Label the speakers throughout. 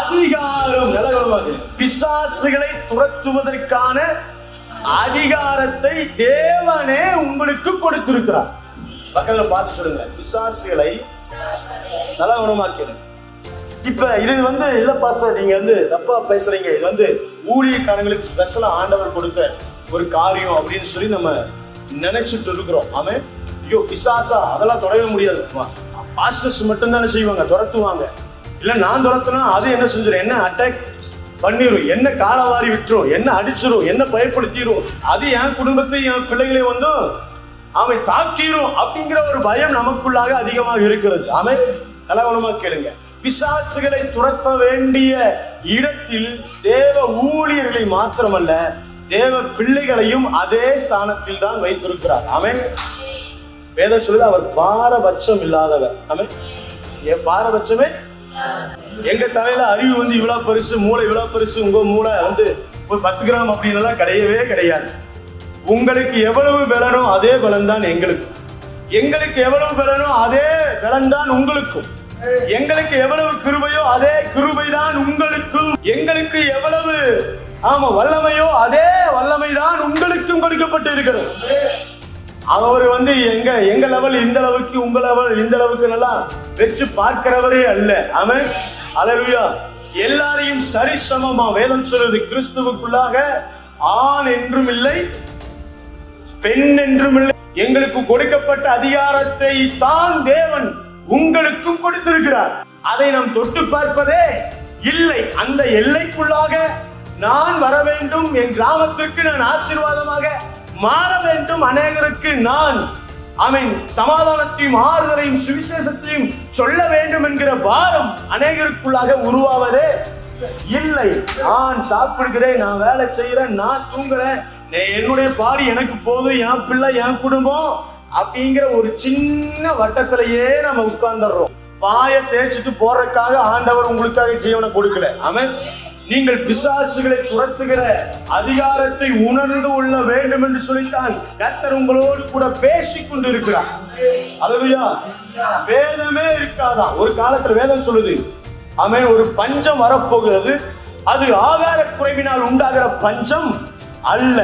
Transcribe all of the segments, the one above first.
Speaker 1: அதிகாரம்
Speaker 2: பிசாசுகளை துரத்துவதற்கான அதிகாரத்தை தேவனே உங்களுக்கு கொடுத்திருக்கிறார். பக்கத்துல பார்த்து சொல்லுங்க பிசாசுகளை நல்லா குணமாக்கணும் இப்ப இது வந்து இல்ல பாஸ்டர் நீங்க வந்து தப்பா பேசுறீங்க. இது வந்து ஊழியக்காரங்களுக்கு ஸ்பெஷலா ஆண்டவர் கொடுத்த ஒரு காரியம் அப்படின்னு சொல்லி நம்ம நினைச்சிட்டு இருக்கிறோம். ஆமே ஐயோ பிசாசா? அதெல்லாம் தொடவே முடியாது. பாஸ்டர்ஸ் மட்டும் தானே செய்வாங்க துரத்துவாங்க. இல்ல நான் துரத்துனா அது என்ன செஞ்சிடும் என்ன அட்டாக் பண்ணிடும் என்ன காலவாரி விட்டுரும்? என்ன அடிச்சிரும்? என்ன பயப்படுத்திடும் அது என் குடும்பத்தை என் பிள்ளைகளை வந்து அவன் தாக்கிரும் அப்படிங்கிற ஒரு பயம் நமக்குள்ளாக அதிகமாக இருக்கிறது. அவன் கலவனமா கேளுங்க. பிசாசுகளை துரத்த வேண்டிய இடத்தில் தேவ ஊழியர்களை மாத்திரமல்ல தேவ பிள்ளைகளையும் அதே ஸ்தானத்தில் தான் வைத்திருக்கிறார். அவன் வேதம் சொல்லுது அவர் பாரபட்சம் இல்லாதவர். ஆமே என் பாரபட்சமே? எங்க தலையில அறிவு வந்து இவ்வளவு பெருசு மூளை இவ்வளவு பெருசு உங்க மூளை வந்து ஒரு பத்து கிராம் அப்படின்னு கிடையவே கிடையாது. உங்களுக்கு எவ்வளவு பலனோ அதே பலன் தான் எங்களுக்கு. எங்களுக்கு எவ்வளவு பலனோ அதே பலன் தான் உங்களுக்கும். எங்களுக்கு எவ்வளவு கிருபையோ அதே கிருபை தான் உங்களுக்கும். எங்களுக்கு எவ்வளவு ஆமா வல்லமையோ அதே வல்லமை தான் உங்களுக்கும் கொடுக்கப்பட்டு இருக்கிறது அவர் வந்து எங்க எங்க லெவல் இந்த அளவுக்கு உங்க லெவல் இந்த அளவுக்கு நல்லா வச்சு பார்க்கிறவரே அல்ல. அவன் அலலுயா எல்லாரையும் சரிசமமா வேதம் சொல்றது கிறிஸ்துவுக்குள்ளாக ஆண் என்றும் இல்லை பெண் என்றும் இல்லை. எங்களுக்கு கொடுக்கப்பட்ட அதிகாரத்தை தான் தேவன் உங்களுக்கும் கொடுத்திருக்கிறார். அதை நாம் தொட்டு பார்ப்பதே இல்லை. அந்த எல்லைக்குள்ளாக நான் வர வேண்டும் என் கிராமத்திற்கு நான் ஆசீர்வாதமாக மாற வேண்டும் அநேகருக்கு நான். அவன் சமாதானத்தையும் ஆறுதலையும் சுவிசேஷத்தையும் சொல்ல வேண்டும் என்கிற பாரம் அநேகருக்குள்ளாக உருவாவதே இல்லை. நான் சாப்பிடுகிறேன் நான் வேலை செய்யறேன் நான் தூங்குறேன். என்னுடைய பாடி எனக்கு போதும் என் பிள்ளை என் குடும்பம் அப்படிங்கிற ஒரு சின்ன வட்டத்திலேயே நம்ம உட்கார்ந்துடுறோம். பாய தேய்ச்சிட்டு போறதுக்காக ஆண்டவர் உங்களுக்காக ஜீவனை கொடுக்கல. அவன் நீங்கள் பிசாசுகளை துரத்துகிற அதிகாரத்தை உணர்ந்து கொள்ள வேண்டும் என்று சொல்லித்தான் கத்தர் உங்களோடு கூட பேசிக் கொண்டு இருக்கிறார் வேதமே இருக்காதா? ஒரு காலத்துல வேதம் சொல்லுது அவன் ஒரு பஞ்சம் வரப்போகிறது. அது ஆகார குறைவினால் உண்டாகிற பஞ்சம் அல்ல.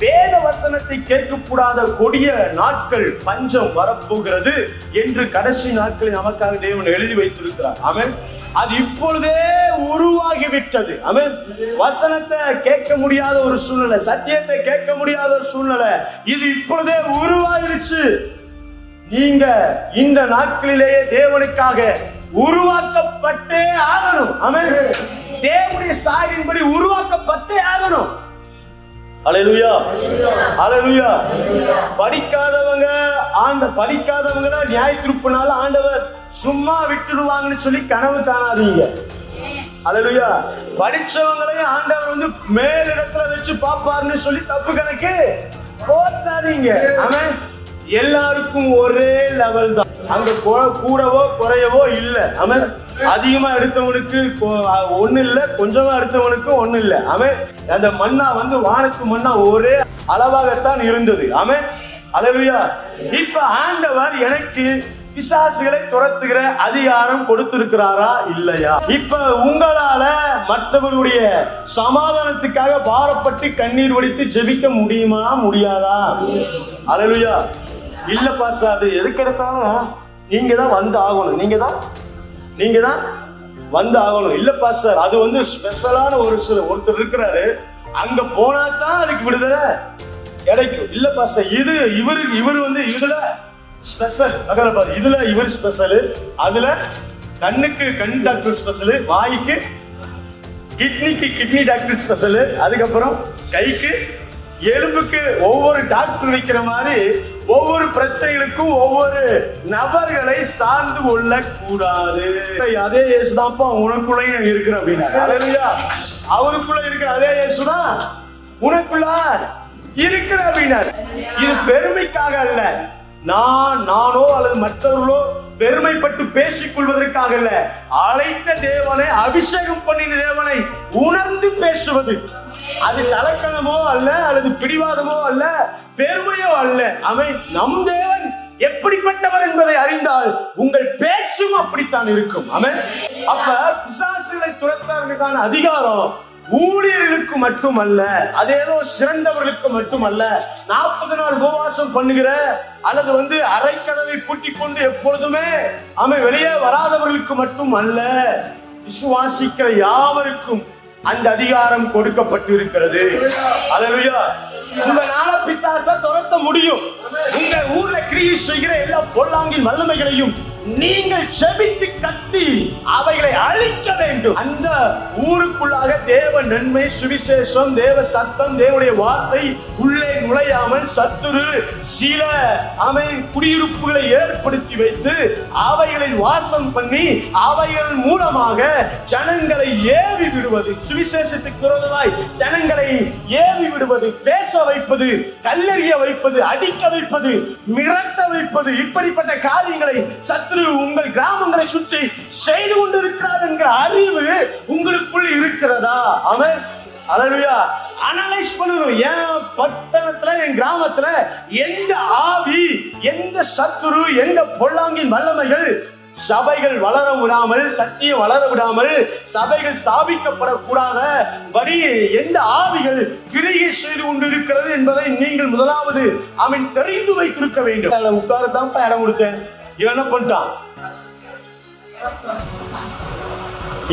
Speaker 2: வேத வசனத்தை கேட்கக்கூடாத கொடிய நாட்கள் பஞ்சம் வரப்போகிறது என்று கடைசி நாட்களில் நமக்காக தேவன் எழுதி வைத்திருக்கிறார். அவன் அது இப்பொழுதே உருவாகி விட்டது அவன் வசனத்தை கேட்க முடியாத ஒரு சூழ்நிலை சத்தியத்தை கேட்க முடியாத ஒரு சூழ்நிலை இது இப்பொழுதே உருவாயிருச்சு நீங்க இந்த நாட்களிலேயே தேவனுக்காக உருவாக்கப்பட்டே ஆகணும். அவன் தேவனுடைய சாயின்படி உருவாக்கப்பட்டே ஆகணும். அலையலுயா அலையலுயா படிக்காதவங்க ஆண்ட படிக்காதவங்க நியாய திருப்பினால ஆண்டவர் சும்மா விட்டுடுவாங்கன்னு சொல்லி கனவு காணாதீங்க. அலையலுயா படிச்சவங்களையும் ஆண்டவர் வந்து மேலிடத்துல வச்சு பாப்பாருன்னு சொல்லி தப்பு கணக்கு போட்டாதீங்க அவன் எல்லாருக்கும் ஒரே லெவல் தான். அங்க கூடவோ குறையவோ இல்ல. அவன் அதிகமா எடுத்தவனுக்கு ஒண்ணு இல்ல கொஞ்சமா எடுத்தவனுக்கு ஒண்ணு இல்ல அவன் அந்த மண்ணா வந்து வானத்து மண்ணா ஒரே அளவாகத்தான் இருந்தது. அவன் அலலுயா இப்ப ஆண்டவர் எனக்கு பிசாசுகளை துரத்துகிற அதிகாரம் கொடுத்திருக்கிறாரா இல்லையா? இப்ப உங்களால மற்றவர்களுடைய சமாதானத்துக்காக பாரப்பட்டு கண்ணீர் வடித்து ஜெபிக்க முடியுமா முடியாதா? அழலுயா இல்ல பாசா அது எதுக்கு எடுத்தாலும் நீங்க தான் வந்து ஆகணும். நீங்க தான் நீங்க தான் வந்து ஆகணும் இல்லப்பா சார் அது வந்து ஸ்பெஷலான ஒரு சில ஒருத்தர் இருக்கிறாரு. அங்க போனா தான் அதுக்கு விடுதலை கிடைக்கும். இல்லப்பா சார் இது இவரு இவர் வந்து இதுல ஸ்பெஷல் அகல பாரு இதுல இவர் ஸ்பெஷல் அதுல கண்ணுக்கு கண் டாக்டர் ஸ்பெஷல் வாய்க்கு கிட்னிக்கு கிட்னி டாக்டர் ஸ்பெஷல் அதுக்கப்புறம் கைக்கு எலும்புக்கு ஒவ்வொரு டாக்டர் வைக்கிற மாதிரி ஒவ்வொரு பிரச்சனைகளுக்கும் ஒவ்வொரு நபர்களை சார்ந்து கொள்ள கூடாது அதே இயேசுதான்ப்பா உனக்குள்ளேயும் இருக்கிற அப்படின்னா அவருக்குள்ள இருக்கிற அதே இயேசுதான் உனக்குள்ள இருக்கிற அப்படின்னார். இது பெருமைக்காக அல்ல. நான் நானோ அல்லது மற்றவர்களோ பெருமைப்பட்டு பேசிக் கொள்வதற்காக அல்ல அழைத்த தேவனை அபிஷேகம் பண்ணின தேவனை உணர்ந்து பேசுவது. அது தலக்கணமோ அல்ல அல்லது பிடிவாதமோ அல்ல பெருமையோ அல்ல. அவன் நம் தேவன் எப்படிப்பட்டவர் என்பதை அறிந்தால் உங்கள் பேச்சும் அப்படித்தான் இருக்கும். அவன் அப்ப பிசாசுகளை துரத்தாருக்கான அதிகாரம் ஊழியர்களுக்கு மட்டுமல்ல அது ஏதோ சிறந்தவர்களுக்கு மட்டுமல்ல நாற்பது நாள் உபவாசம் பண்ணுகிற அல்லது வந்து அரைக்கதவை பூட்டிக் கொண்டு எப்பொழுதுமே அவன் வெளியே வராதவர்களுக்கு மட்டும் அல்ல விசுவாசிக்கிற யாவருக்கும் அந்த அதிகாரம் கொடுக்கப்பட்டு இருக்கிறது அலலுயா உங்களால பிசாச துரத்த முடியும். உங்க ஊர்ல கிரியை செய்கிற எல்லா பொல்லாங்கின் வல்லமைகளையும் நீங்கள் செபித்து கட்டி அவைகளை அழிக்க வேண்டும். அந்த ஊருக்குள்ளாக தேவ நன்மை சுவிசேஷம் தேவ சத்தம் தேவனுடைய வார்த்தை உள்ளே நுழையாமல் சத்துரு சில அவை குடியிருப்புகளை ஏற்படுத்தி வைத்து அவைகளை வாசம் பண்ணி அவைகள் மூலமாக ஜனங்களை ஏவி விடுவது. சுவிசேஷத்துக்கு விரோதமாய் ஜனங்களை ஏவி விடுவது பேச வைப்பது கல்லெறிய வைப்பது அடிக்க வைப்பது மிரட்ட வைப்பது இப்படிப்பட்ட காரியங்களை சத்துரு உங்கள் கிராமங்களை சுற்றி செய்து கொண்டிருக்கிறார் என்கிற அறிவு உங்களுக்குள் இருக்கிறதா? அவன் அலலுயா அனலைஸ் பண்ணணும் என் பட்டணத்துல என் கிராமத்துல எந்த ஆவி எந்த சத்துரு எந்த பொல்லாங்கின் வல்லமைகள் சபைகள் வளர விடாமல் சத்தியம் வளர விடாமல் சபைகள் ஸ்தாபிக்கப்படக்கூடாத வழி எந்த ஆவிகள் கிரியை செய்து கொண்டிருக்கிறது என்பதை நீங்கள் முதலாவது அவன் தெரிந்து வைத்திருக்க வேண்டும். உட்காரத்தான் இடம் கொடுத்தேன். இவன் என்ன பண்ணிட்டான்?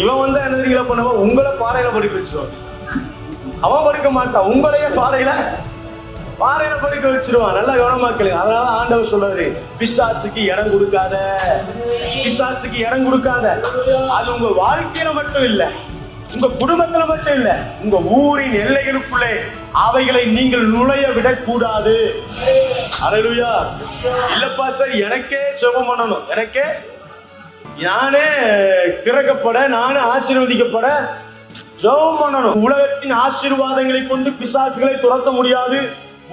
Speaker 2: இவன் வந்து என்ன பண்ணுவான் உங்களை பாறையில படிக்க வச்சிருவான் அவன் படிக்க மாட்டான். உங்களையே பாறையில பாறையில படிக்க வச்சிருவான். நல்லா கவனமாக்கல அதனால ஆண்டவர் சொல்றாரு பிசாசுக்கு இடம் கொடுக்காத. பிசாசுக்கு இடம் கொடுக்காத. அது உங்க வாழ்க்கையில மட்டும் இல்லை. உங்க குடும்பத்துல மட்டும் இல்ல உங்க ஊரின் எல்லைகளுக்குள்ளே அவைகளை நீங்கள் நுழைய விடக்கூடாது. அலையா இல்லப்பா சார் எனக்கே ஜெபம் பண்ணணும். எனக்கே நானே திறக்கப்பட நானே ஆசீர்வதிக்கப்பட ஜெபம் பண்ணணும். உலகத்தின் ஆசீர்வாதங்களை கொண்டு பிசாசுகளை துரத்த முடியாது.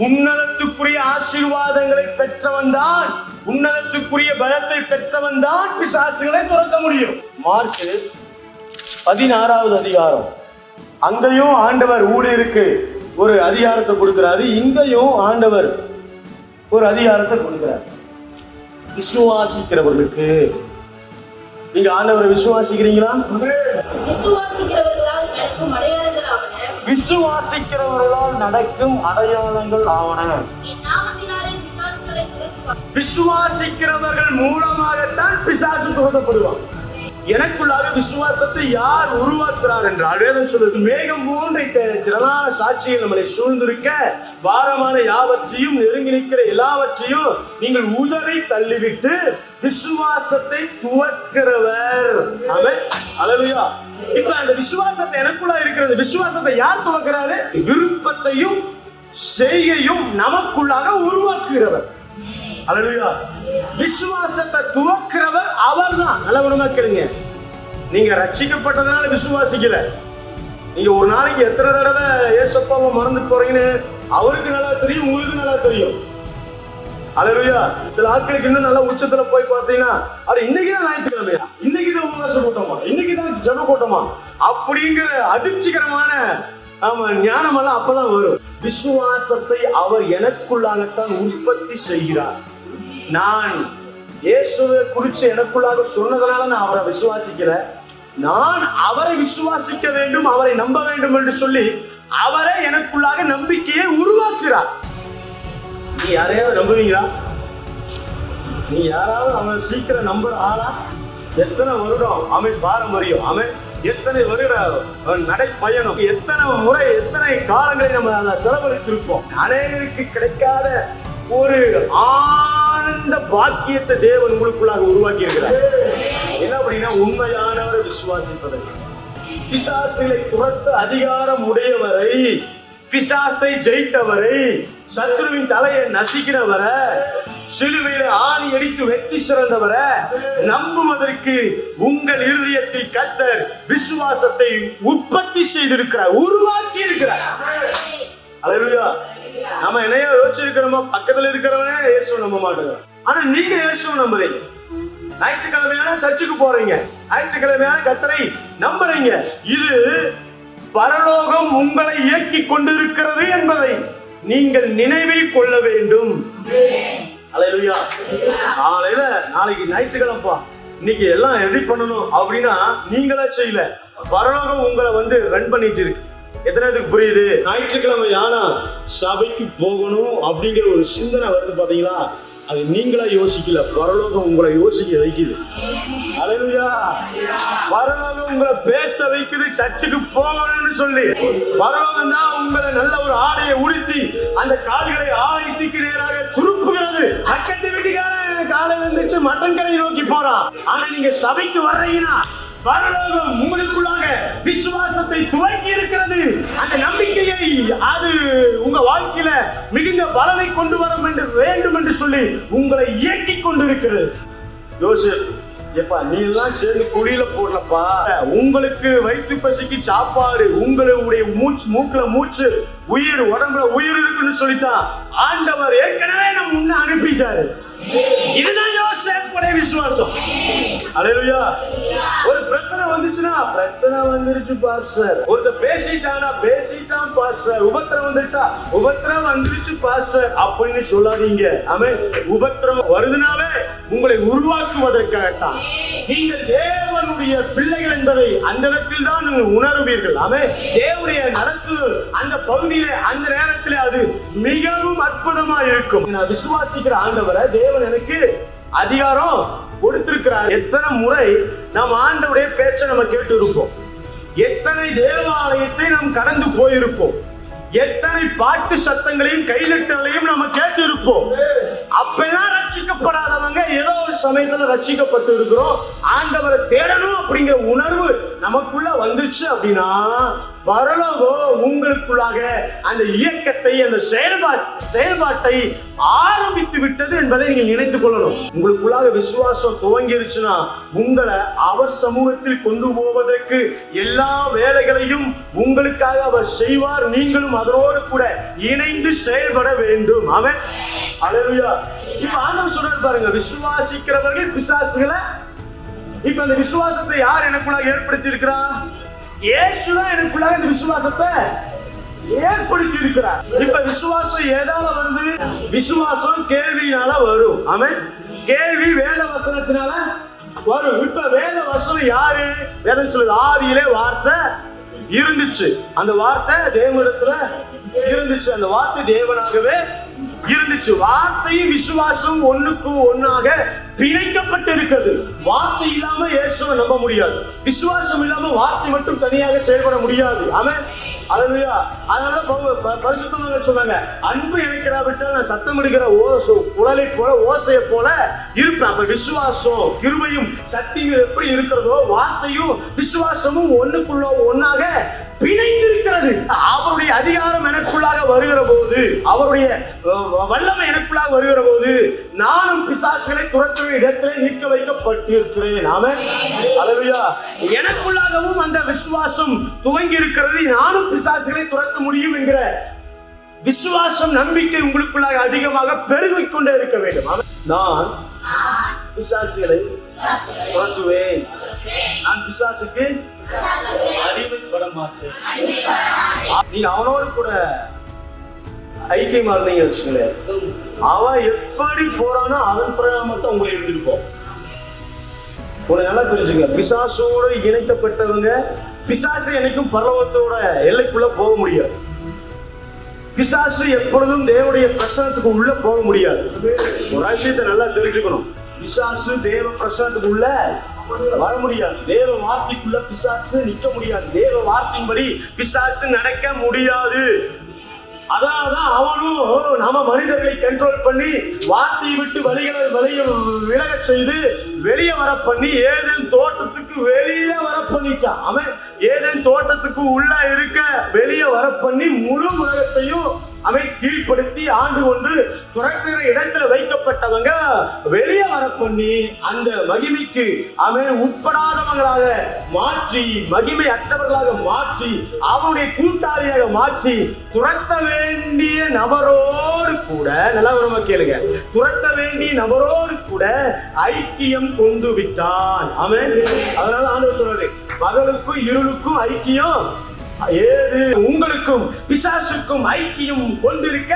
Speaker 2: உன்னதத்துக்குரிய ஆசீர்வாதங்களை பெற்றவன் தான். உன்னதத்துக்குரிய பலத்தை பெற்றவன் தான் பிசாசுகளை துரத்த முடியும். மார்க்கு பதினாறாவது அதிகாரம். அங்கேயும் ஆண்டவர் ஊழியருக்கு ஒரு அதிகாரத்தை கொடுக்கிறாரு. இங்கேயும் ஆண்டவர் ஒரு அதிகாரத்தை கொடுக்கிறார். விசுவாசிக்கிறவர்களுக்கு. நீங்க ஆண்டவரை விசுவாசிக்கிறீங்களா?
Speaker 1: விசுவாசிக்கிறவர்களால் நடக்கும்
Speaker 2: அடையாளங்கள் ஆவன. விசுவாசிக்கிறவர்கள் மூலமாகத்தான் பிசாசு துரத்தப்படுவான். எனக்குள்ளாக விசுவாசத்தை யார் உருவாக்குறார் என்றால் வேதம் சொல்லுது மேகம் போன்ற இந்த திரளான சாட்சிகள் நம்மளை சூழ்ந்திருக்க பாரமான யாவற்றையும் நெருங்கி நிற்கிற எல்லாவற்றையும் நீங்கள் உதறி தள்ளிவிட்டு விசுவாசத்தை துவக்கிறவர். அவன் அழலுயா இப்ப அந்த விசுவாசத்தை எனக்குள்ள இருக்கிறது விசுவாசத்தை யார் துவக்கிறாரு? விருப்பத்தையும் செய்கையும் நமக்குள்ளாக உருவாக்குகிறவர். அல்லேலூயா விசுவாசத்தை துவக்கிறவர் அவர்தான். நல்ல குணமா கேளுங்க. நீங்க ரட்சிக்கப்பட்டதுனால விசுவாசிக்கல. நீங்க ஒரு நாளைக்கு எத்தனை தடவை ஏசப்பாவை மறந்து போறீங்கன்னு அவருக்கு நல்லா தெரியும் உங்களுக்கு நல்லா தெரியும். அலையா சில ஆட்களுக்கு இன்னும் நல்லா உச்சத்துல போய் பார்த்தீங்கன்னா அது இன்னைக்கு தான் ஞாயிற்றுக்கிழமையா இன்னைக்கு தான் உபவாச கூட்டமா? இன்னைக்கு தான் ஜப கூட்டமா? அப்படிங்கிற அதிர்ச்சிகரமான ஆமா ஞானம் எல்லாம் அப்பதான் வரும். விசுவாசத்தை அவர் எனக்குள்ளாகத்தான் உற்பத்தி செய்கிறார். நான் இயேசுவை குறித்து எனக்குள்ளாக சொன்னதனால நான் அவரை விசுவாசிக்கிறேன் நான் அவரை விசுவாசிக்க வேண்டும் அவரை நம்ப வேண்டும் என்று சொல்லி அவரை எனக்குள்ளாக நம்பிக்கையை உருவாக்குறார் நீ யாரையாவது நம்புவீங்களா? நீ யாராவது அவன் சீக்கிரம் நம்புற ஆளா? எத்தனை வருடம் அவன் பாரம்பரியம் அவன் எத்தனை வருட நடைப்பயணம் எத்தனை முறை எத்தனை காலங்களை நம்ம அதை செலவழித்திருப்போம். அநேகருக்கு கிடைக்காத ஒரு ஆனந்த பாக்கியத்தை தேவன் உங்களுக்குள்ளாக உருவாக்கி இருக்கிறார் என்ன அப்படின்னா உண்மையானவரை விசுவாசிப்பதற்கு பிசாசுகளை துரத்த அதிகாரம் உடையவரை பிசாசை ஜெயித்தவரை சத்ருவின் தலையை நசிக்கிறவரை சிலுவையில ஆணி அடித்து வெற்றி சிறந்தவரை நம்புவதற்கு உங்கள் இருதயத்தில் கத்தர் விசுவாசத்தை உற்பத்தி செய்திருக்கிறார் உருவாக்கி இருக்கிறார் அலையா நம்ம என்னைய யோசிச்சிருக்கிறோமோ பக்கத்துல இருக்கிறவனே இயேசு நம்ப மாட்டேங்க ஆனா நீங்க இயேசுவை நம்புறீங்க. ஞாயிற்றுக்கிழமையான சர்ச்சுக்கு போறீங்க. ஞாயிற்றுக்கிழமையான கத்தரை நம்புறீங்க. இது பரலோகம் உங்களை இயக்கி கொண்டிருக்கிறது என்பதை நீங்கள் நினைவில் கொள்ள வேண்டும். அலையலுயா காலையில நாளைக்கு ஞாயிற்றுக்கிழமைப்பா. இன்னைக்கு எல்லாம் ரெடி பண்ணணும் அப்படின்னா நீங்களா செய்யல. பரலோகம் உங்களை வந்து ரன் பண்ணிட்டு இருக்கு. எத்தனை இதுக்கு புரியுது? ஞாயிற்றுக்கிழமை ஆனா சபைக்கு போகணும் அப்படிங்கிற ஒரு சிந்தனை வருது பாத்தீங்களா? அது நீங்களா யோசிக்கல. பரலோகம் உங்களை யோசிக்க வைக்குது. அலையா பரலோகம் உங்களை பேச வைக்குது சர்ச்சுக்கு போகணும்னு சொல்லி. பரலோகம் தான் உங்களை நல்ல ஒரு ஆடையை உடுத்தி அந்த கால்களை ஆலயத்துக்கு நேராக துருப்புகிறது. பக்கத்து வீட்டுக்காரன் காலை இருந்துச்சு மட்டன் கடையை நோக்கி போறான். ஆனா நீங்க சபைக்கு வர்றீங்கன்னா பரலோகம் உங்களுக்குள்ளாக விசுவாசத்தை துவங்கி இருக்கிறது. அந்த நம்பிக்கையை அது உங்க வாழ்க்கையில மிகுந்த பலனை கொண்டு வர வேண்டும் என்று சொல்லி உங்களை இயக்கி கொண்டு இருக்கிறது யோசேப் எப்பா நீ எல்லாம் சேர்ந்து குழியில போடலப்பா. உங்களுக்கு வயிற்று பசிக்கு சாப்பாடு உங்களுடைய மூச்சு மூக்குல மூச்சு உயிர் உடம்புல உயிர் இருக்குன்னு சொல்லித்தான் ஆண்டவர் ஏற்கனவே நம்ம முன்ன அனுப்பிச்சாரு. இதுதான் யோசேப்புடைய விசுவாசம். அலையா ஒரு பிரச்சனை வந்துச்சுன்னா பிரச்சனை வந்துருச்சு பாஸ்டர் ஒருத்தர் பேசிட்டானா பேசிட்டான் பாஸ்டர் உபத்திரம் வந்துருச்சா? உபத்திரம் வந்துருச்சு பாஸ்டர் அப்படின்னு சொல்லாதீங்க. ஆமே உபத்திரம் வருதுனாவே உங்களை உருவாக்குவதற்காகத்தான். நீங்கள் தேவனுடைய பிள்ளைகள் என்பதை அந்த இடத்தில் தான் நீங்கள் உணருவீர்கள். ஆமே தேவனுடைய நடத்துதல் அந்த பகுதியிலே அந்த நேரத்திலே அது மிகவும் அற்புதமா இருக்கும் நான் விசுவாசிக்கிற ஆண்டவரை தேவன் எனக்கு அதிகாரம் கொடுத்திருக்கிறார். எத்தனை முறை நாம் ஆண்டவுடைய பேச்சை நம்ம கேட்டு இருப்போம் எத்தனை தேவாலயத்தை நாம் கடந்து போயிருப்போம். எத்தனை பாட்டு சத்தங்களையும் கைதட்டங்களையும் நம்ம கேட்டு இருப்போம் அப்பெல்லாம் ரட்சிக்கப்படாதவங்க ஏதோ சமயத்துல ரட்சிக்கப்பட்டு இருக்கிறோம். ஆண்டவரை தேடணும் அப்படிங்கிற உணர்வு நமக்குள்ள வந்துச்சு அப்படின்னா பரலோகம் உங்களுக்குள்ளாக அந்த இயக்கத்தை அந்த செயல்பாட் செயல்பாட்டை ஆரம்பித்து விட்டது என்பதை நீங்கள் நினைத்துக் கொள்ளணும். உங்களுக்குள்ளாக விசுவாசம் துவங்கிருச்சுன்னா உங்களை அவர் சமூகத்தில் கொண்டு போவதற்கு எல்லா வேலைகளையும் உங்களுக்காக அவர் செய்வார். நீங்களும் அதனோடு கூட இணைந்து செயல்பட வேண்டும். அவன் அழலுயா இப்ப ஆண்டவர் சொல்றாரு பாருங்க இருக்கிறவர்கள் பிசாசுகளை? இப்ப அந்த விசுவாசத்தை யார் எனக்குள்ளாக ஏற்படுத்தி இருக்கிறா இயேசுதான் எனக்குள்ளாக இந்த விசுவாசத்தை ஏற்படுத்தி இருக்கிறார் இப்ப விசுவாசம் ஏதால வருது? விசுவாசம் கேள்வியினால வரும். ஆமே கேள்வி வேத வசனத்தினால வரும். இப்ப வேத வசனம் யாரு? வேதம் சொல்லுது ஆதியிலே வார்த்தை இருந்துச்சு. அந்த வார்த்தை தேவனிடத்துல இருந்துச்சு. அந்த வார்த்தை தேவனாகவே இருந்துச்சு. வார்த்தையும் விசுவாசம் ஒண்ணுக்கு ஒன்னாக பிணைக்கப்பட்டு இருக்கிறது வார்த்தை இல்லாம இயேசுவை நம்ப முடியாது. விசுவாசம் இல்லாம வார்த்தை மட்டும் தனியாக செயல்பட முடியாது. அவன் அழகுயா அதனாலதான் பரிசுத்தவங்க ப- சொன்னாங்க அன்பு இணைக்கிறாவிட்டால் நான் சத்தம் எடுக்கிற ஓசோ குழலை போல ஓசையை போல இருப்பேன். அப்ப விசுவாசம் கிருபையும் சக்தியும் எப்படி இருக்கிறதோ வார்த்தையும் விசுவாசமும் ஒண்ணுக்குள்ள ஒன்னாக பிணைந்திருக்கிறது. அவருடைய அதிகாரம் எனக்குள்ளாக வருகிற போது அவருடைய வல்லமை எனக்குள்ளாக வருகிற போது நானும் பிசாசுகளை துரத்துற இடத்திலே நிற்க வைக்கப்பட்டிருக்கிறேன். ஆமென். அல்லேலூயா எனக்குள்ளாகவும் அந்த விசுவாசம் துவங்கி இருக்கிறது நானும் பிசாசுகளை துரத்த முடியும் என்கிற விசுவாசம் நம்பிக்கை உங்களுக்குள்ளாக அதிகமாக பெருகிக் கொண்டே இருக்க வேண்டும். நான் பிசாசுகளை துரத்துவேன். நான் பிசாசுக்கு அடிமைப்பட மாட்டேன். நீ அவனோடு கூட ஐக்கியமா இருந்தீங்க வச்சுங்களேன் அவன் எப்படி போறானோ அவன் பிரணாமத்தை உங்களை எடுத்துருப்போம் ஒரு உங்களை நல்லா தெரிஞ்சுங்க பிசாசோடு இணைக்கப்பட்டவங்க பிசாசு என்னைக்கும் பரலோகத்தோட எல்லைக்குள்ள போக முடியாது. பிசாசு எப்பொழுதும் தேவனுடைய பிரசனத்துக்கு உள்ள போக முடியாது. ஒரு விஷயத்தை நல்லா தெரிஞ்சுக்கணும். பிசாசு தேவ பிரசனத்துக்கு உள்ள வர முடியாது. தேவ வார்த்தைக்குள்ள பிசாசு நிக்க முடியாது. தேவ வார்த்தையின்படி பிசாசு நடக்க முடியாது. அதனாலதான் அவனும் நாம மனிதர்களை கண்ட்ரோல் பண்ணி வார்த்தையை விட்டு வழிகளை வழிய விலக செய்து வெளியே வர பண்ணி ஏதேன் தோட்டத்துக்கு வெளியே வர பண்ணிட்டான். அவன் ஏதேன் தோட்டத்துக்கு உள்ள இருக்க வெளியே வர பண்ணி முழு உலகத்தையும் அவை கீழ்ப்படுத்தி ஆண்டு கொண்டு துறக்கிற இடத்துல வைக்கப்பட்டவங்க வெளியே வர பண்ணி அந்த மகிமைக்கு அவன் உட்படாதவங்களாக மாற்றி மகிமை அற்றவர்களாக மாற்றி அவனுடைய கூட்டாளியாக மாற்றி துரத்த வேண்டிய நபரோடு கூட நல்லா நம்ம கேளுங்க. துரத்த வேண்டிய நபரோடு கூட ஐக்கியம் கொண்டு விட்டான். அவன் அதனால ஆண்டு சொல்றாரு மகளுக்கும் இருளுக்கும் ஐக்கியம் ஏது உங்களுக்கும் பிசாசுக்கும் ஐக்கியம் கொண்டிருக்க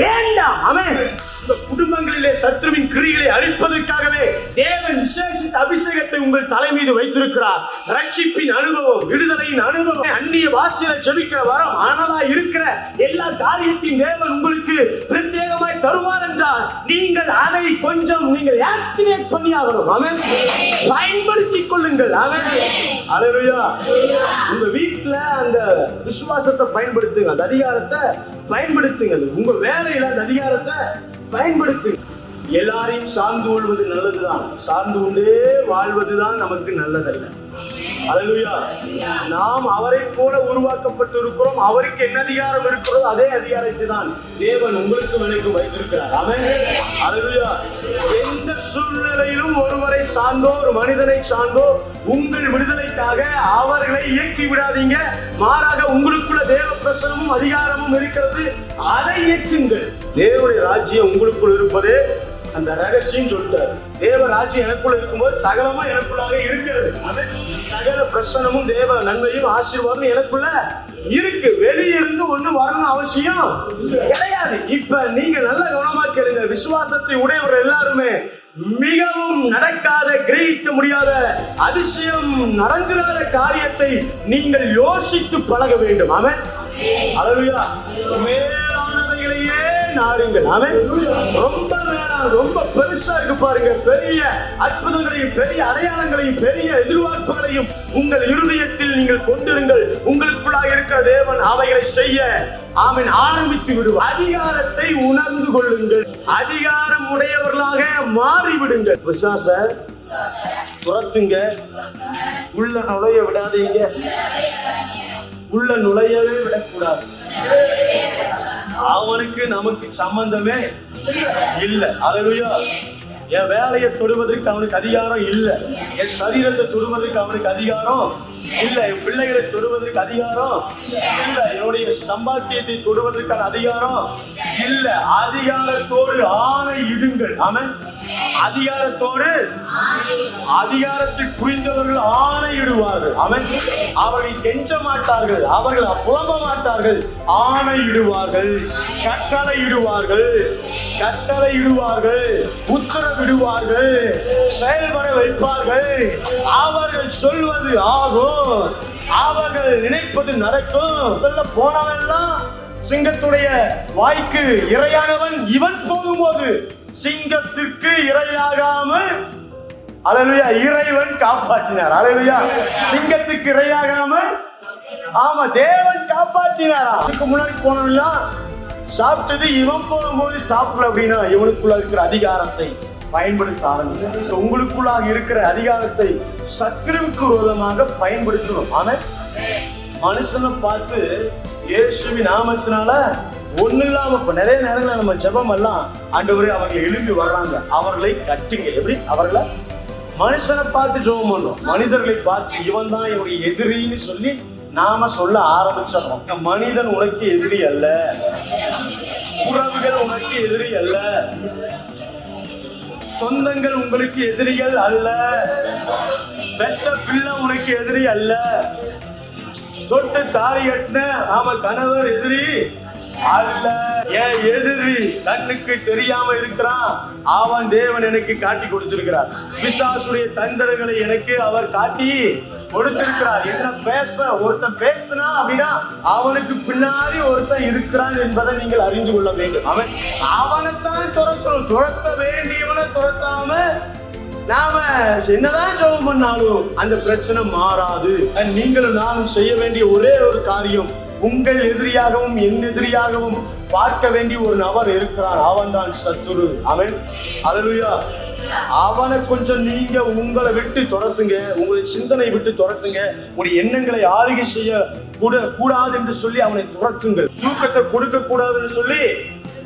Speaker 2: வேண்டாம். அவன் இந்த குடும்பங்களிலே சத்ருவின் கிரிகளை அழிப்பதற்காகவே தேவன் விசேஷித்த அபிஷேகத்தை உங்கள் தலை மீது வைத்திருக்கிறார். ரட்சிப்பின் அனுபவம் விடுதலையின் அனுபவம் அந்நிய வாசியில ஜெபிக்கிற வரம் ஆனதா இருக்கிற எல்லா காரியத்தையும் தேவன் உங்களுக்கு பிரத்யேகமாய் தருவார் என்றால் நீங்கள் அதை கொஞ்சம் நீங்கள் ஆக்டிவேட் பண்ணி ஆகணும் அவன் பயன்படுத்திக் கொள்ளுங்கள். அவன் அலையா உங்க வீட்டுல அந்த விசுவாசத்தை பயன்படுத்துங்க. அந்த அதிகாரத்தை பயன்படுத்துங்க. உங்க வேலையில அந்த அதிகாரத்தை பயன்படுத்துங்க. எல்லாரையும் சார்ந்து கொள்வது நல்லதுதான். சார்ந்து கொண்டே வாழ்வதுதான் நமக்கு நல்லதல்ல. அல்லேலூயா. நாம் அவரை போல உருவாக்கப்பட்டு இருக்கிறோம் அவருக்கு என்ன அதிகாரம் இருக்கிறதோ அதே அதிகாரத்தை தான் தேவன் உங்களுக்கு எனக்கு வைத்திருக்கிறார். அவன் அல்லேலூயா. எந்த சூழ்நிலையிலும் ஒருவரை சார்ந்தோ ஒரு மனிதனை சார்ந்தோ உங்கள் விடுதலைக்காக அவர்களை இயக்கி விடாதீங்க. மாறாக உங்களுக்குள்ள தேவ பிரசனமும் அதிகாரமும் இருக்கிறது. அதை இயக்குங்கள். தேவனுடைய ராஜ்யம் உங்களுக்குள் இருப்பதே அந்த ரகசியம் சொல்லிட்டாரு. தேவ ராஜ்யம் எனக்குள்ள இருக்கும்போது சகலமா எனக்குள்ளாக இருக்கிறது. சகல பிரசனமும் தேவ நன்மையும் ஆசீர்வாதம் எனக்குள்ள இருக்கு. வெளியே இருந்து ஒண்ணும் வரணும் அவசியம் கிடையாது. இப்ப நீங்க நல்ல கவனமா கேளுங்க. விசுவாசத்தை உடையவர் எல்லாருமே. மிகவும் நடக்காத கிரகிக்க முடியாத அதிசயம் நடந்திராத காரியத்தை நீங்கள் யோசித்து பழக வேண்டும். அவன் அழகுயா மேலானவைகளையே நாடுங்கள். அவன் ரொம்ப வேணாம் ரொம்ப பெருசா இருக்கு பாருங்க. பெரிய அற்புதங்களையும் பெரிய அடையாளங்களையும் பெரிய எதிர்பார்ப்புகளையும் உங்கள் இருதயத்தில் நீங்கள் கொண்டிருங்கள். உங்களுக்குள்ளாக இருக்கிற தேவன் அவைகளை செய்ய அவன் ஆரம்பித்து விடும் அதிகாரத்தை உணர்ந்து கொள்ளுங்கள். அதிகாரம் உடையவர்களாக மாறிவிடுங்கள். விசாச துரத்துங்க. உள்ள நுழைய விடாதீங்க. உள்ள நுழையவே விடக்கூடாது. அவனுக்கு நமக்கு சம்பந்தமே இல்ல. அலையா என் வேலையை தொடுவதற்கு அவனுக்கு அதிகாரம் இல்லை. என் சரீரத்தை தொடுவதற்கு அவனுக்கு அதிகாரம் இல்லை. என் பிள்ளைகளை தொடுவதற்கு அதிகாரம் இல்லை. என்னுடைய சம்பாத்தியத்தை தொடுவதற்கான அதிகாரம் இல்லை. அதிகாரத்தோடு ஆணை இடுங்கள். அவன் அதிகாரத்தோடு அதிகாரத்தை புரிந்தவர்கள் ஆணையிடுவார்கள் அவன் அவர்கள் கெஞ்ச மாட்டார்கள். அவர்கள் புலம்ப மாட்டார்கள். ஆணையிடுவார்கள் கட்டளையிடுவார்கள் கட்டளையிடுவார்கள் விடுவார்கள். செயல்பட வைப்பார்கள். அவர்கள் சொல்வது ஆகும். அவர்கள் நினைப்பது நடக்கும். முதல்ல போனவெல்லாம் சிங்கத்துடைய வாய்க்கு இரையானவன் இவன் போகும்போது சிங்கத்திற்கு இரையாகாமல் அழலுயா இறைவன் காப்பாற்றினார். அழலுயா சிங்கத்துக்கு இரையாகாமல் ஆமா தேவன் காப்பாற்றினாரா? அதுக்கு முன்னாடி போனவெல்லாம் சாப்பிட்டது இவன் போகும்போது சாப்பிடல அப்படின்னா இவனுக்குள்ள இருக்கிற அதிகாரத்தை பயன்படுத்த ஆரம்பிக்கும். உங்களுக்குள்ளாக இருக்கிற அதிகாரத்தை சத்துருவுக்கு விரோதமாக பயன்படுத்தணும். ஆனா மனுஷனை பார்த்து இயேசுவின் நாமத்தினால ஒண்ணு இல்லாம இப்ப நிறைய நேரங்கள நம்ம ஜெபம் எல்லாம் ஆண்டவரே அவங்க எழுப்பி வர்றாங்க. அவர்களை கட்டுங்க. எப்படி? அவர்களை மனுஷனை பார்த்து ஜெபம் பண்ணோம். மனிதர்களை பார்த்து இவன் தான் இவங்க எதிரின்னு சொல்லி நாம சொல்ல ஆரம்பிச்சிடறோம் மனிதன் உனக்கு எதிரி அல்ல. உறவுகள் உனக்கு எதிரி அல்ல. சொந்தங்கள் உங்களுக்கு எதிரிகள் அல்ல. பெத்த பிள்ளை உனக்கு எதிரி அல்ல. தொட்டு தாலி கட்டின நாம கணவர் எதிரி. அல்ல. என் எதிரி கண்ணுக்கு தெரியாம இருக்கிறான்? அவன் தேவன் எனக்கு காட்டி கொடுத்திருக்கிறார். பிசாசுடைய தந்திரங்களை எனக்கு அவர் காட்டி கொடுத்திருக்கிறார். என்ன பேச ஒருத்தன் பேசுனா அப்படின்னா அவனுக்கு பின்னாடி ஒருத்தன் இருக்கிறான் என்பதை நீங்கள் அறிந்து கொள்ள வேண்டும். அவன் அவனைத்தான் துரத்தணும். துரத்த வேண்டியவனை துரத்தாம நாம என்னதான் ஜெபம் பண்ணாலும் அந்த பிரச்சனை மாறாது. நீங்களும் நானும் செய்ய வேண்டிய ஒரே ஒரு காரியம் உங்கள் எதிரியாகவும் என் எதிரியாகவும் பார்க்க வேண்டிய ஒரு நபர் இருக்கிறான் அவன் தான் சத்துரு. அவன் அலலுயா அவனை கொஞ்சம் நீங்க உங்களை விட்டு துரத்துங்க. உங்களுடைய சிந்தனை விட்டு துரத்துங்க. உங்களுடைய எண்ணங்களை ஆளுகை செய்ய கூட கூடாது என்று சொல்லி அவனை துரத்துங்கள். தூக்கத்தை கொடுக்க கூடாதுன்னு சொல்லி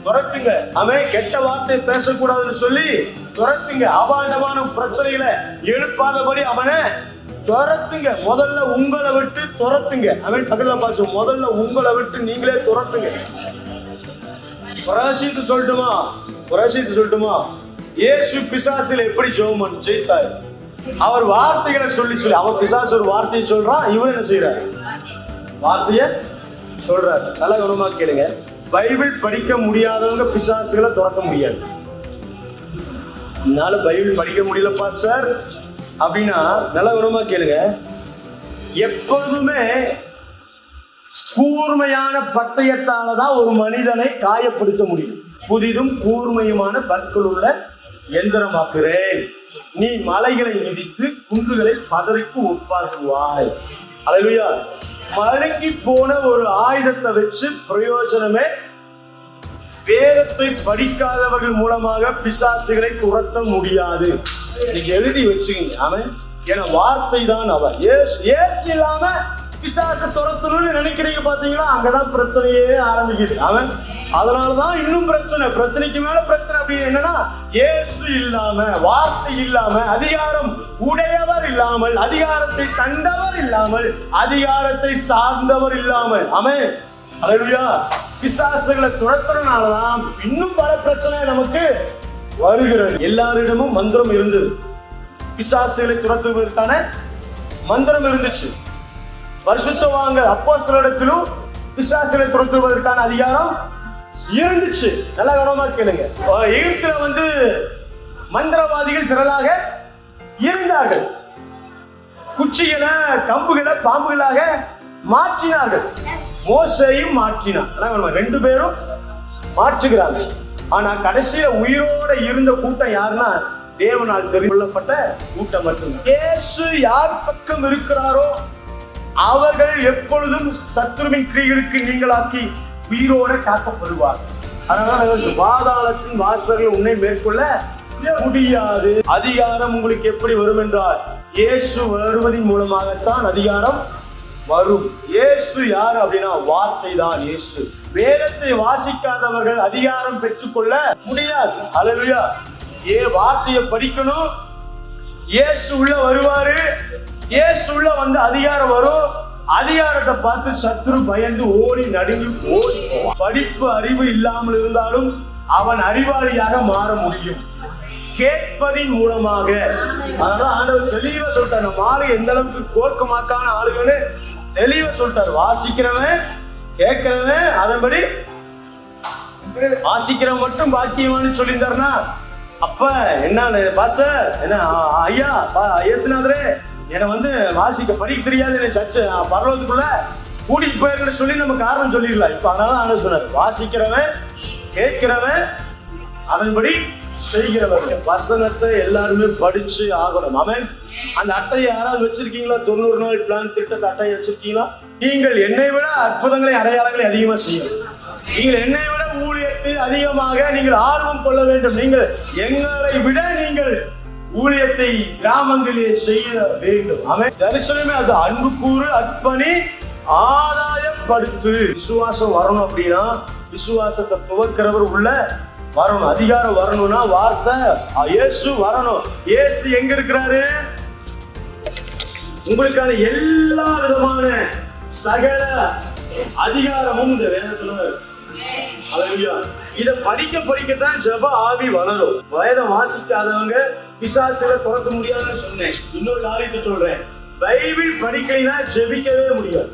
Speaker 2: துரத்துங்க. அவன் கெட்ட வார்த்தை பேசக்கூடாதுன்னு சொல்லி துரத்துங்க. அபாண்டமான பிரச்சனைகளை எழுப்பாதபடி அவனை துரத்துங்க. முதல்ல உங்களை விட்டு துரத்துங்க. அவன் பக்கத்தில் பாச்சு முதல்ல உங்களை விட்டு நீங்களே துரத்துங்க. பிரசித்து சொல்லட்டுமா? பிரசித்து சொல்லட்டுமா? ஏசு பிசாசில எப்படி ஜெபம் ஜெயித்தார்? அவர் வார்த்தைகளை சொல்லி சொல்லி அவர் பிசாசு ஒரு வார்த்தையை சொல்றான் இவன் என்ன செய்யறாரு வார்த்தைய சொல்றாரு. நல்ல கவனமா கேளுங்க. பைபிள் படிக்க முடியாதவங்க பிசாசுகளை துறக்க முடியாது. என்னால பைபிள் படிக்க முடியலப்பா சார். அப்படின்னா நல்ல குணமா கேளுங்க. எப்பொழுதுமே கூர்மையான பட்டயத்தால தான் ஒரு மனிதனை காயப்படுத்த முடியும். புதிதும் கூர்மையுமான பற்கள் உள்ள எந்திரமாக்குறேன் நீ மலைகளை மிதித்து குன்றுகளை பதறிக்கு ஒப்பாக்குவாய் அழகுயா மழுங்கி போன ஒரு ஆயுதத்தை வச்சு பிரயோஜனமே வேதத்தை படிக்காதவர்கள் மூலமாக பிசாசுகளை துரத்த முடியாது. நீங்க எழுதி வச்சுக்கீங்க. அவன் ஏன்னா வார்த்தை தான் அவன் ஏசு ஏசு இல்லாம பிசாச துரத்தணும்னு நினைக்கிறீங்க பாத்தீங்களா அங்கதான் பிரச்சனையே ஆரம்பிக்குது. அவன் அதனாலதான் இன்னும் பிரச்சனை. பிரச்சனைக்கு மேல பிரச்சனை அப்படின்னு என்னன்னா ஏசு இல்லாம வார்த்தை இல்லாம அதிகாரம் உடையவர் இல்லாமல் அதிகாரத்தை தந்தவர் இல்லாமல் அதிகாரத்தை சார்ந்தவர் இல்லாமல். அவன் அல்லேலூயா பிசாசுகளை துரத்துறதுனாலதான் இன்னும் பல பிரச்சனை நமக்கு வருகிறது எல்லாரிடமும் மந்திரம் இருந்தது பிசாசுகளை துரத்துவதற்கான மந்திரம் இருந்துச்சு. வருஷத்துவாங்க அப்போ இடத்திலும் பிசாசுகளை துரத்துவதற்கான அதிகாரம் இருந்துச்சு. நல்லா கவனமா கேளுங்க. எகிப்துல வந்து மந்திரவாதிகள் திரளாக இருந்தார்கள். குச்சிகளை கம்புகளை பாம்புகளாக மாற்றினார்கள். மோசையும் மாற்றினார் ரெண்டு பேரும் மாற்றுகிறார்கள். ஆனா கடைசியில உயிரோட இருந்த கூட்டம் யாருன்னா தேவனால் தெரிந்து கொள்ளப்பட்ட கூட்டம் மட்டும்தான். இயேசு யார் பக்கம் இருக்கிறாரோ அவர்கள் எப்பொழுதும் சத்ருவின் கிரிகளுக்கு நீங்களாக்கி உயிரோட காக்கப்படுவார் அதனால பாதாளத்தின் வாசல்கள் உன்னை மேற்கொள்ள முடியாது. அதிகாரம் உங்களுக்கு எப்படி வரும் என்றால் இயேசு வருவதின் மூலமாகத்தான் அதிகாரம் வரும். இயேசு யார் அப்படின்னா வார்த்தை தான் இயேசு. வேதத்தை வாசிக்காதவர்கள் அதிகாரம் பெற்றுக்கொள்ள முடியாது. அல்லேலூயா ஏ வார்த்தையை படிக்கணும். இயேசு உள்ள வருவாரு. இயேசு உள்ள வந்து அதிகாரம் வரும். அதிகாரத்தை பார்த்து சத்ரு பயந்து ஓடி நடுங்கி ஓடி படிப்பு அறிவு இல்லாமல் இருந்தாலும் அவன் அறிவாளியாக மாற முடியும். கேட்பதின் மூலமாக. அதனால ஆண்டவர் தெளிவா சொல்லிட்டார். நம்ம ஆளு எந்த அளவுக்கு கோர்க்கமாக்கான ஆளுகன்னு தெளிவா சொல்லிட்டார். வாசிக்கிறவன் கேட்கிறவன் அதன்படி வாசிக்கிறவன் மட்டும் பாக்கியமானு சொல்லியிருந்தாருன்னா அப்ப என்ன பாச என்ன ஐயா பா- இயேசுநாதரே என்னை வந்து வாசிக்க படிக்க தெரியாது என்னை சர்ச்சை பரலோகத்துக்குள்ள கூட்டிட்டு போயிருக்கேன்னு சொல்லி நம்ம காரணம் சொல்லிடலாம். இப்ப அதனால ஆண்டு சொன்னார். வாசிக்கிறவன் கேட்கிறவன் அதன்படி செய்கிறவர்கள் வசனத்தை எல்லாருமே படிச்சு ஆகணும். அவன் அந்த அட்டையை யாராவது வச்சிருக்கீங்களா? தொண்ணூறு நாள் பிளான் திட்டத்தை அட்டையை வச்சிருக்கீங்களா? நீங்கள் என்னை விட அற்புதங்களை அடையாளங்களை அதிகமா செய்யணும். நீங்கள் என்னை விட ஊழியத்தை அதிகமாக நீங்கள் ஆர்வம் கொள்ள வேண்டும். நீங்கள் எங்களை விட நீங்கள் ஊழியத்தை கிராமங்களிலே செய்ய வேண்டும். அவன் தரிசனமே அது. அன்பு கூறு அற்பணி ஆதாயப்படுத்து விசுவாசம் வரணும் அப்படின்னா விசுவாசத்தை துவக்கிறவர் உள்ள வரணும் அதிகாரம் வரணும்னா வார்த்தை இயேசு வரணும். இயேசு எங்க இருக்கிறாரு? உங்களுக்கான எல்லா விதமான சகல அதிகாரமும் இந்த வேதத்துல இத படிக்க படிக்கத்தான் ஜெப ஆவி வளரும். வேதம் வாசிக்காதவங்க பிசாசுல துரத்த முடியாதுன்னு சொன்னேன். இன்னொரு காரியத்தை சொல்றேன். பைபிள் படிக்கலைன்னா ஜெபிக்கவே முடியாது.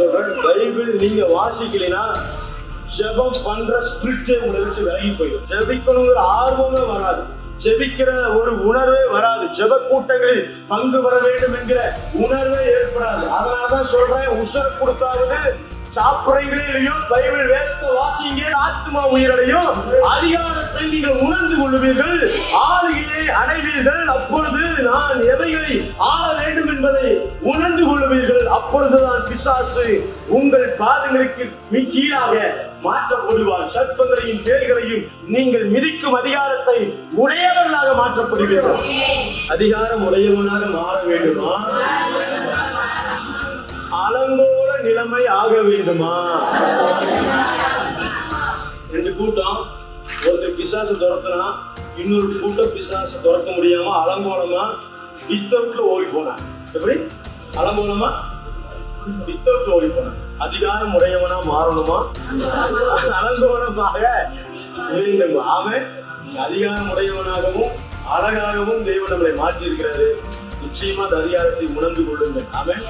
Speaker 2: சொல்றேன். பைபிள் நீங்க வாசிக்கலைன்னா ஜெபம் பண்ற ஸ்பிரிட்டே உங்களை விட்டு விலகி போயிடும். ஜெபிக்கணுங்கிற ஆர்வமே வராது. ஜெபிக்கிற ஒரு உணர்வே வராது. ஜெப கூட்டங்களில் பங்கு வர வேண்டும் என்கிற உணர்வே ஏற்படாது. அதனாலதான் சொல்றேன் உசர் கொடுத்தாவது சாப்பிடுறீங்களோ பைபிள் வேதத்தை வாசிங்க ஆத்மா உயிரடையும் அதிகாரத்தை நீங்கள் உணர்ந்து கொள்வீர்கள் ஆளுகையை அடைவீர்கள். அப்பொழுது நான் எவைகளை ஆள வேண்டும் என்பதை உணர்ந்து கொள்வீர்கள் அப்பொழுதுதான் பிசாசு உங்கள் பாதங்களுக்கு மி- கீழாக மாற்றப்படுவார் சர்ப்பங்களையும் தேர்களையும் நீங்கள் மிதிக்கும் அதிகாரத்தை உடையவர்களாக மாற்றப்படுவீர்கள். அதிகாரம் உடையவனாக மாற வேண்டுமா? நிலைமை ஆக வேண்டுமா? ரெண்டு கூட்டம். ஒருத்தர் பிசாசு துரத்துனா இன்னொரு கூட்டம் பிசாசு துரத்த முடியாம அலங்கோலமா வித்தவுட்டு ஓடி போனான். எப்படி? அலங்கோலமா? வித்தவுட்டு ஓடி போனான். அதிகாரம் உடையவனா மாறணுமா? அலங்கோலமாக வேண்டும்? அவன் அதிகாரம் உடையவனாகவும் அழகாகவும் தெய்வம் நம்மளை மாற்றி இருக்கிறாரு நிச்சயமா அந்த அதிகாரத்தை உணர்ந்து கொள்ளுங்கள். அவன்